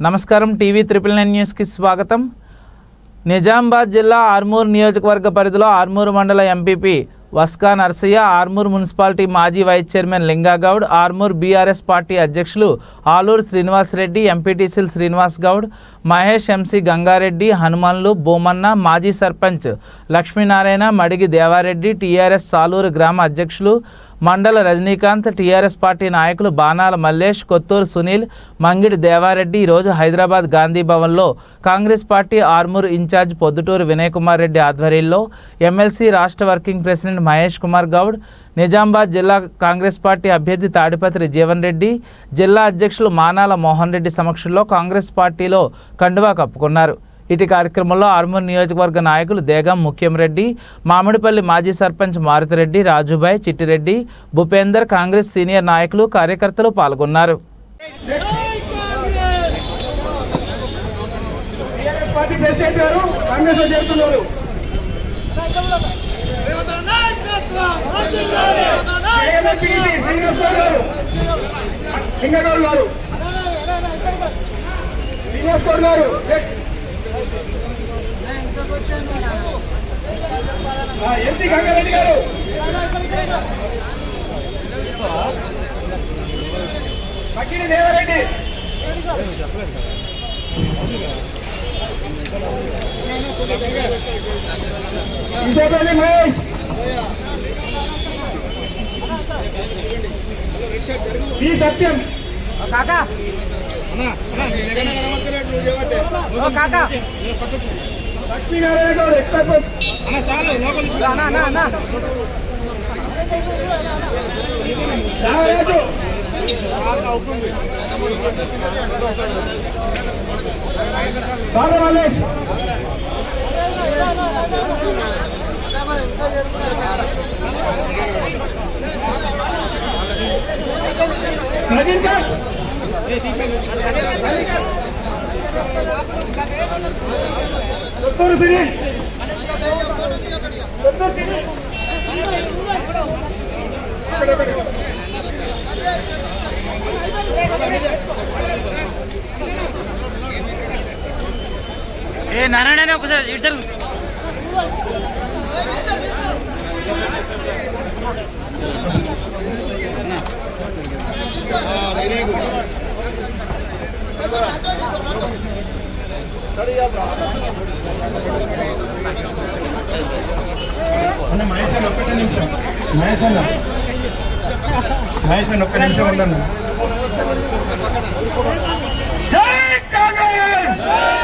నమస్కారం TV triple nine న్యూస్కి స్వాగతం. నిజామాబాద్ జిల్లా ఆర్మూర్ నియోజకవర్గ పరిధిలో ఆర్మూర్ మండల ఎంపీపీ వస్కా నర్సయ్య ఆర్మూర్ మున్సిపాలిటీ మాజీ vice chairman Lingagoud Armoor BRS party అధ్యక్షులు ఆలూరు శ్రీనివాస్ రెడ్డి ఎంపీటీసీలు శ్రీనివాస్ గౌడ్ మహేష్ ఎంసీ గంగారెడ్డి హనుమన్లు బోమన్న మాజీ సర్పంచ్ లక్ష్మీనారాయణ మడిగి దేవారెడ్డి టీఆర్ఎస్ సాలూరు గ్రామ అధ్యక్షులు మండల రజనీకాంత్ టీఆర్ఎస్ పార్టీ నాయకులు బాణాల మల్లేష్ కొత్తూరు సునీల్ మంగిడి దేవారెడ్డి ఈరోజు హైదరాబాద్ గాంధీ భవన్లో Congress party Armoor in charge Podduturu Vinay Kumar Reddy ఆధ్వర్యంలో ఎమ్మెల్సీ రాష్ట్ర వర్కింగ్ ప్రెసిడెంట్ మహేష్ కుమార్ గౌడ్ నిజామాబాద్ జిల్లా కాంగ్రెస్ పార్టీ అభ్యర్థి తాడిపత్రి జీవన్ రెడ్డి జిల్లా అధ్యక్షులు మానాల మోహన్ రెడ్డి సమక్షంలో కాంగ్రెస్ పార్టీలో కండువా కప్పుకున్నారు. ఇటు కార్యక్రమంలో ఆర్మూర్ నియోజకవర్గ నాయకులు దేగం ముఖ్యంరెడ్డి మామిడిపల్లి మాజీ సర్పంచ్ మారుతిరెడ్డి రాజుభాయ్ చిట్టిరెడ్డి భూపేందర్ కాంగ్రెస్ సీనియర్ నాయకులు కార్యకర్తలు పాల్గొన్నారు. గారు ఎంపీ గంగారెడ్డి గారు మక్కిడి దేవారెడ్డి ఇంకోటి మహేష్ ఈ సత్యం. కాకా. లక్ష్మీనారాయణ గౌడ్ ఎక్స్ సర్పంచ్ అన్నా అన్నా అన్నా రామరాజు బాగా మల్లేష్ రజనీకాంత్ కొత్తూరు సునీల్ కొత్తూరు సునీల్ ఏ నారాయణ ఒకసారి ఇటు జరుగు. వెరీ గుడ్ అన్న మహేష్ అన్న ఒక్కటే నిమిషం మహేష్ అన్న మహేష్ అన్న ఒక్క నిమిషం ఉండన్న